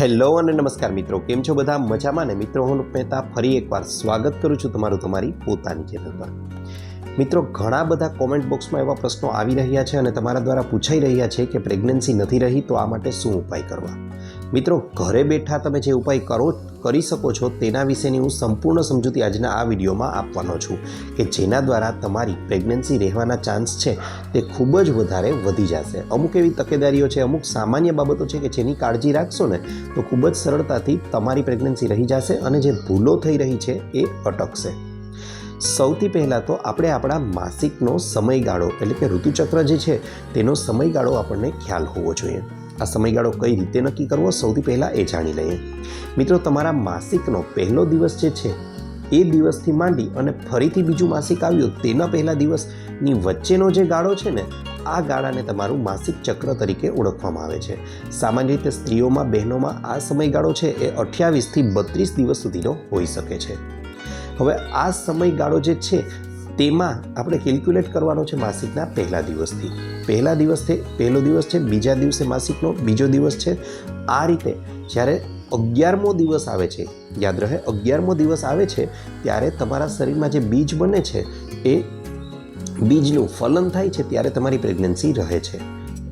Hello અને નમસ્કાર મિત્રો, કેમ છો બધા? મજામાં ને? મિત્રો, હું મહેતા ફરી એકવાર સ્વાગત કરું છું તમારું તમારી પોતાની ચેનલ પર. મિત્રો, ઘણા બધા કોમેન્ટ બોક્સમાં એવા પ્રશ્નો આવી રહ્યા છે અને તમારા દ્વારા પૂછાઈ રહ્યા છે કે પ્રેગ્નન્સી નથી રહી તો આ માટે શું ઉપાય કરવા? મિત્રો, ઘરે બેઠા તમે જે ઉપાય કરો કરી શકો છો તેના વિશેની હું સંપૂર્ણ સમજૂતી આજના આ વિડીયોમાં આપવાનો છું કે જેના દ્વારા તમારી પ્રેગ્નન્સી રહેવાના ચાન્સ છે તે ખૂબ જ વધારે વધી જશે. અમુક એવી તકેદારીઓ છે, અમુક સામાન્ય બાબતો છે કે જેની કાળજી રાખશો ને તો ખૂબ જ સરળતાથી તમારી પ્રેગ્નન્સી રહી જશે અને જે ભૂલો થઈ રહી છે એ અટકશે. સૌથી પહેલાં તો આપણે આપણા માસિકનો સમયગાળો એટલે કે ઋતુચક્ર જે છે તેનો સમયગાળો આપણને ખ્યાલ હોવો જોઈએ. આ સમયગાળો કઈ રીતે નક્કી કરવો સૌથી પહેલાં એ જાણી લઈએ. મિત્રો, તમારા માસિકનો પહેલો દિવસ જે છે, એ દિવસથી માંડી અને ફરીથી બીજું માસિક આવ્યું, તેના પહેલા દિવસની વચ્ચેનો જે ગાળો છે ને, આ ગાળાને તમારું માસિક ચક્ર તરીકે ઓળખવામાં આવે છે. સામાન્ય રીતે સ્ત્રીઓમાં, બહેનોમાં આ સમયગાળો છે, એ અઠ્યાવીસથી બત્રીસ દિવસ સુધીનો હોઈ શકે છે. હવે આ સમયગાળો જે છે તેમાં આપણે કેલ્ક્યુલેટ કરવાનો છે માસિકના પહેલા દિવસથી. પહેલા દિવસથી પહેલો દિવસ છે, બીજા દિવસે માસિકનો, બીજો દિવસ છે. આ રીતે જ્યારે અગિયારમો દિવસ આવે છે, યાદ રહે, અગિયારમો દિવસ આવે છે, ત્યારે તમારા શરીરમાં જે બીજ બને છે, એ બીજનું ફલન થાય છે ત્યારે તમારી પ્રેગ્નન્સી રહે છે.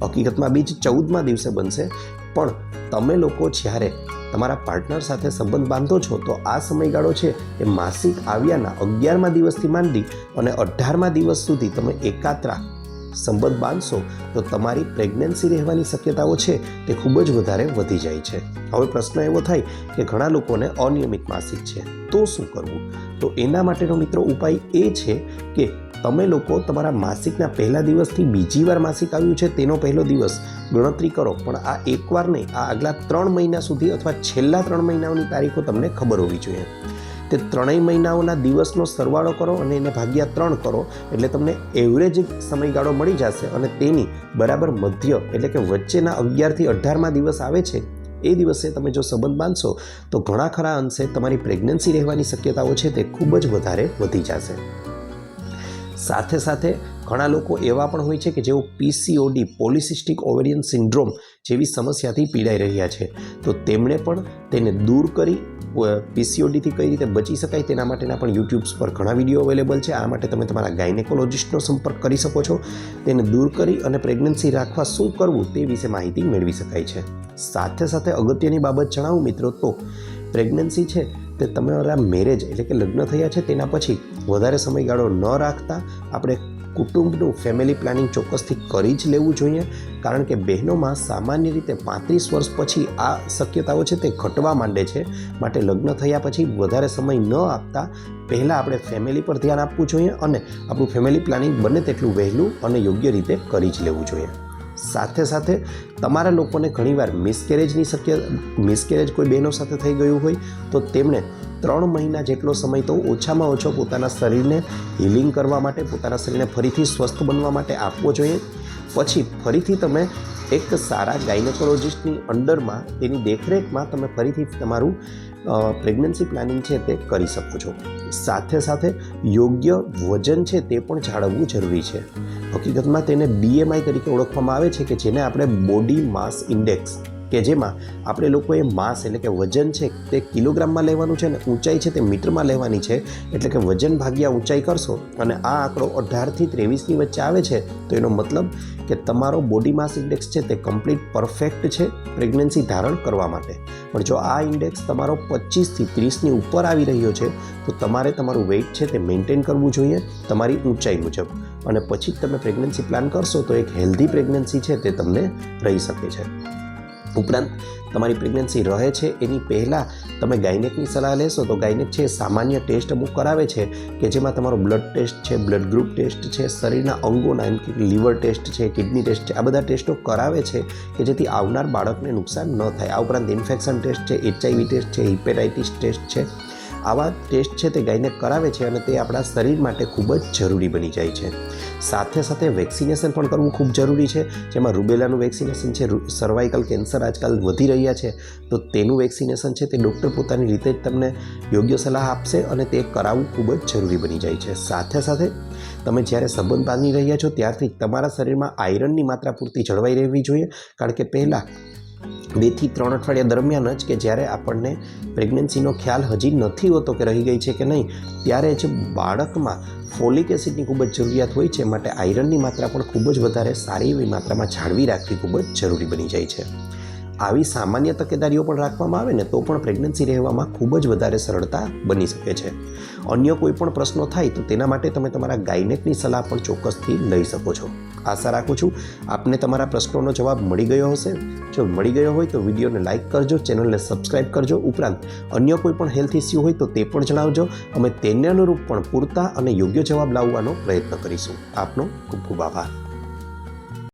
હકીકતમાં બીજ ચૌદમા દિવસે બનશે, પણ તમે લોકો જ્યારે તમારા પાર્ટનર સાથે સંબંધ બાંધો છો, તો આ સમયગાળો છે એ માસિક આવ્યાના અગિયારમા દિવસથી માંડી અને અઢારમા દિવસ સુધી તમે એકાત્રા સંબંધ બાંધશો તો તમારી પ્રેગ્નન્સી રહેવાની શક્યતાઓ છે તે ખૂબ જ વધારે વધી જાય છે. હવે પ્રશ્ન એવો થાય કે ઘણા લોકોને અનિયમિત માસિક છે. તો શું કરવું? તો એના માટેનો મિત્રો ઉપાય એ છે કે તમે લોકો તમારા માસિકના પહેલા દિવસથી બીજી વાર માસિક આવ્યું છે તેનો પહેલો દિવસ ગણતરી કરો. પણ આ એકવાર નહીં, આ આગલા ત્રણ મહિના સુધી અથવા છેલ્લા ત્રણ મહિનાઓની તારીખો તમને ખબર હોવી જોઈએ. તે ત્રણેય મહિનાઓના દિવસનો સરવાળો કરો અને એને ભાગ્યા ત્રણ કરો, એટલે તમને એવરેજ સમયગાળો મળી જશે અને તેની બરાબર મધ્ય એટલે કે વચ્ચેના અગિયારથી અઢારમા દિવસ આવે છે, એ દિવસે તમે જો સંબંધ બાંધશો, તો ઘણા ખરા અંશે તમારી પ્રેગ્નન્સી રહેવાની શક્યતાઓ છે તે ખૂબ જ વધારે વધી જશે. સાથે સાથે ઘણા લોકો એવા પણ હોય છે કે જેઓ પીસીઓડી પોલિસિસ્ટિક ઓવેરિયન સિન્ડ્રોમ જેવી સમસ્યાથી પીડાઈ રહ્યા છે, તો તેમણે પણ તેને દૂર કરી પીસીઓડીથી કઈ રીતે બચી શકાય તેના માટેના પણ યુટ્યુબ્સ પર ઘણા વીડિયો અવેલેબલ છે. આ માટે તમે તમારા ગાયનેકોલોજિસ્ટનો સંપર્ક કરી શકો છો. તેને દૂર કરી અને પ્રેગ્નન્સી રાખવા શું કરવું તે વિશે માહિતી મેળવી શકાય છે. સાથે સાથે અગત્યની બાબત જણાવું મિત્રો તો પ્રેગ્નન્સી છે તે તમારા મેરેજ એટલે કે લગ્ન થયા છે તેના પછી વધારે સમયગાળો ન રાખતા આપણે કુટુંબનું ફેમિલી પ્લાનિંગ ચોક્કસથી કરી જ લેવું જોઈએ, કારણ કે બહેનોમાં સામાન્ય રીતે પાંત્રીસ વર્ષ પછી આ શક્યતાઓ છે તે ઘટવા માંડે છે. માટે લગ્ન થયા પછી વધારે સમય ન આપતા પહેલાં આપણે ફેમિલી પર ધ્યાન આપવું જોઈએ અને આપણું ફેમિલી પ્લાનિંગ બને તેટલું વહેલું અને યોગ્ય રીતે કરી જ લેવું જોઈએ. સાથે સાથે તમારા લોકોને ઘણીવાર મિસકેરેજની શક્ય મિસકેરેજ કોઈ બહેનો સાથે થઈ ગયું હોય તો તેમણે ત્રણ મહિના જેટલો સમય તો ઓછામાં ઓછો પોતાના શરીરને હિલિંગ કરવા માટે, પોતાના શરીરને ફરીથી સ્વસ્થ બનવા માટે આપવો જોઈએ. પછી ફરીથી તમે એક સારા ગાયનેકોલોજિસ્ટની અંડરમાં, તેની દેખરેખમાં તમે ફરીથી તમારું પ્રેગ્નન્સી પ્લાનિંગ છે તે કરી શકો છો. સાથે સાથે યોગ્ય વજન છે તે પણ જાળવવું જરૂરી છે. હકીકતમાં તેને બીએમઆઈ તરીકે ઓળખવામાં આવે છે કે જેને આપણે બોડી માસ ઇન્ડેક્સ કે જેમાં આપણે લોકોએ માસ એટલે કે વજન છે તે કિલોગ્રામમાં લેવાનું છે અને ઊંચાઈ છે તે મીટરમાં લેવાની છે. એટલે કે વજન ભાગ્યા ઊંચાઈ કરશો અને આ આંકડો અઢારથી ત્રેવીસની વચ્ચે આવે છે, તો એનો મતલબ કે તમારો બોડી માસ ઇન્ડેક્સ છે તે કમ્પ્લીટ પરફેક્ટ છે પ્રેગ્નન્સી ધારણ કરવા માટે. પણ જો આ ઇન્ડેક્સ તમારો પચીસથી ત્રીસની ઉપર આવી રહ્યો છે, તો તમારે તમારું વેઇટ છે તે મેન્ટેન કરવું જોઈએ તમારી ઊંચાઈ મુજબ. અને પછી જ તમે પ્રેગ્નન્સી પ્લાન કરશો તો એક હેલ્ધી પ્રેગ્નન્સી છે તે તમને રહી શકે છે. ઉપરાંત તમારી પ્રેગ્નન્સી રહે છે, એની પહેલાં તમે ગાયનેકની સલાહ લેશો તો ગાયનેક છે સામાન્ય ટેસ્ટ અમુક કરાવે છે કે જેમાં તમારો બ્લડ ટેસ્ટ છે બ્લડ ગ્રુપ ટેસ્ટ છે, શરીરના અંગોના એમ કે લીવર ટેસ્ટ છે કિડની ટેસ્ટ છે, આ બધા ટેસ્ટો કરાવે છે કે જેથી આવનાર બાળકને નુકસાન ન થાય. આ ઉપરાંત ઇન્ફેક્શન ટેસ્ટ છે એચઆઈવી ટેસ્ટ છે હિપેટાઇટિસ ટેસ્ટ છે આવા ટેસ્ટ છે તે ગાયને કરાવે છે અને તે આપણા શરીર માટે ખૂબ જ જરૂરી બની જાય છે. સાથે સાથે વેક્સિનેશન પણ કરવું ખૂબ જરૂરી છે. જેમાં રૂબેલાનું વેક્સિનેશન છે સર્વાઇકલ કેન્સર આજકાલ વધી રહ્યા છે. તો તેનું વેક્સિનેશન છે તે ડૉક્ટર પોતાની રીતે જ તમને યોગ્ય સલાહ આપશે અને તે કરાવવું ખૂબ જ જરૂરી બની જાય છે. સાથે સાથે તમે જ્યારે સંબંધ બાંધી રહ્યા છો, ત્યારથી તમારા શરીરમાં આયરનની માત્રા પૂરતી જળવાઈ રહેવી જોઈએ. કારણ કે પહેલાં બેથી ત્રણ અઠવાડિયા દરમિયાન જ કે જ્યારે આપણને પ્રેગ્નન્સીનો ખ્યાલ હજી નથી હોતો કે રહી ગઈ છે કે નહીં, ત્યારે જ બાળકમાં ફોલિક એસિડની ખૂબ જ જરૂરિયાત હોય છે. માટે આયરનની માત્રા પણ ખૂબ જ વધારે, સારી એવી માત્રામાં જાળવી રાખવી ખૂબ જ જરૂરી બની જાય છે. આવી સામાન્ય તકેદારીઓ પણ રાખવામાં આવે ને તો પણ પ્રેગ્નન્સી રહેવામાં ખૂબ જ વધારે સરળતા બની શકે છે. અન્ય કોઈ પણ પ્રશ્નો થાય તો તેના માટે તમે તમારા ગાયનેકની સલાહ પણ ચોક્કસથી લઈ શકો છો. આશા રાખું છું આપને તમારા પ્રશ્નોનો જવાબ મળી ગયો હશે. જો મળી ગયો હોય તો વિડીયોને લાઇક કરજો, ચેનલને સબસ્ક્રાઇબ કરજો. ઉપરાંત અન્ય કોઈ પણ હેલ્થ ઇસ્યુ હોય તો તે પણ જણાવજો. અમે તેને અનુરૂપ પણ પૂરતા અને યોગ્ય જવાબ લાવવાનો પ્રયત્ન કરીશું. આપનો ખૂબ ખૂબ આભાર.